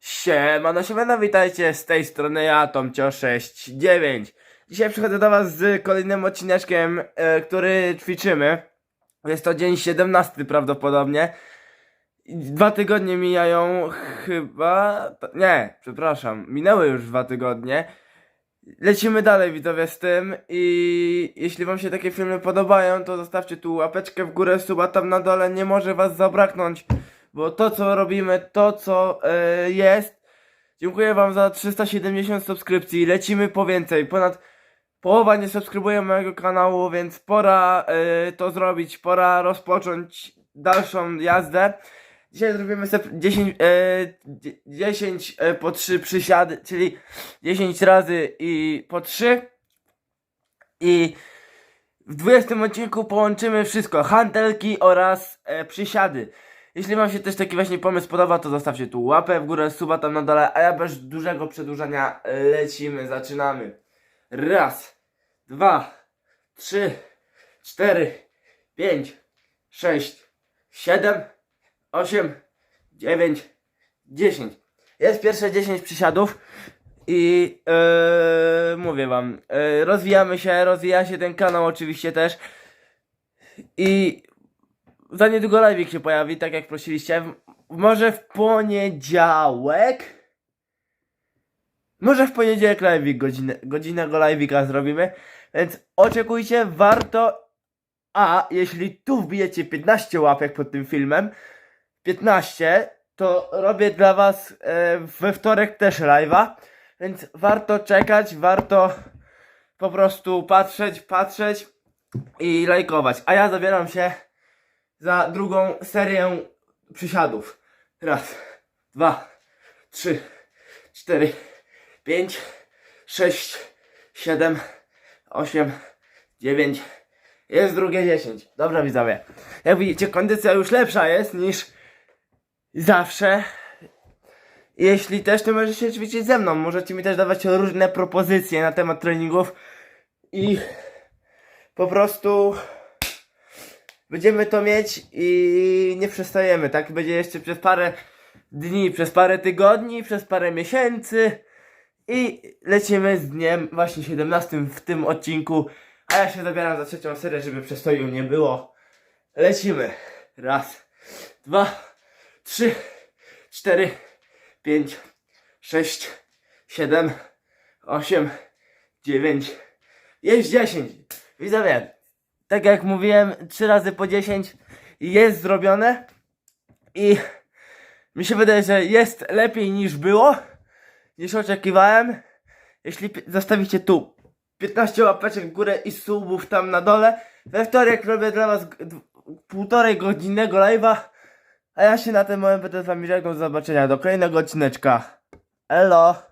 Siemano, siemano, witajcie z tej strony ja, Tomcio69 Dzisiaj przychodzę do was z kolejnym odcineczkiem, e, który ćwiczymy. Jest to dzień 17 prawdopodobnie Dwa tygodnie mijają chyba... Nie, przepraszam, minęły już dwa tygodnie Lecimy dalej widzowie z tym i jeśli wam się takie filmy podobają, to zostawcie tu łapeczkę w górę, suba tam na dole, nie może was zabraknąć, bo to co robimy, to co e, jest, dziękuję wam za 370 subskrypcji, lecimy po więcej, ponad połowa nie subskrybuje mojego kanału, więc pora e, to zrobić, pora rozpocząć dalszą jazdę. Dzisiaj zrobimy sobie 10, e, dzie- 10 e, po 3 przysiady, czyli 10 razy i po 3. I w 20 odcinku połączymy wszystko, hantelki oraz e, przysiady. Jeśli wam się też taki właśnie pomysł podoba, to zostawcie tu łapę w górę, suba tam na dole, a ja bez dużego przedłużania lecimy, zaczynamy. Raz, dwa, trzy, cztery, pięć, sześć, siedem, 8, 9, 10. Jest pierwsze 10 przysiadów i yy, mówię wam, yy, rozwijamy się, rozwija się ten kanał oczywiście też i za niedługo live się pojawi, tak jak prosiliście. Może w poniedziałek? Może w poniedziałek live godzinę, godzinnego live'ika zrobimy, więc oczekujcie, warto a jeśli tu wbijecie 15 łapek pod tym filmem, 15, to robię dla was e, we wtorek też live'a, więc warto czekać, warto po prostu patrzeć, patrzeć i lajkować. A ja zabieram się za drugą serię przysiadów. Raz, dwa, trzy, cztery, pięć, sześć, siedem, osiem, dziewięć. Jest drugie 10. Dobra widzowie. Jak widzicie, kondycja już lepsza jest niż zawsze. Jeśli też, to możecie ćwiczyć ze mną. Możecie mi też dawać różne propozycje na temat treningów. I po prostu będziemy to mieć i nie przestajemy. Tak będzie jeszcze przez parę dni, przez parę tygodni, przez parę miesięcy. I lecimy z dniem właśnie 17 w tym odcinku. A ja się zabieram za trzecią serię, żeby przestoju nie było. Lecimy. Raz, dwa, trzy, cztery, pięć, sześć, siedem, osiem, dziewięć. Jest dziesięć. Widzowie, tak jak mówiłem, trzy razy po dziesięć jest zrobione. I mi się wydaje, że jest lepiej niż było, niż oczekiwałem. Jeśli zostawicie tu 15 łapeczek w górę i subów tam na dole. We wtorek robię dla was półtorej godzinnego live'a. A ja się na ten moment będę z wami żegnał. Do zobaczenia do kolejnego odcineczka. Elo!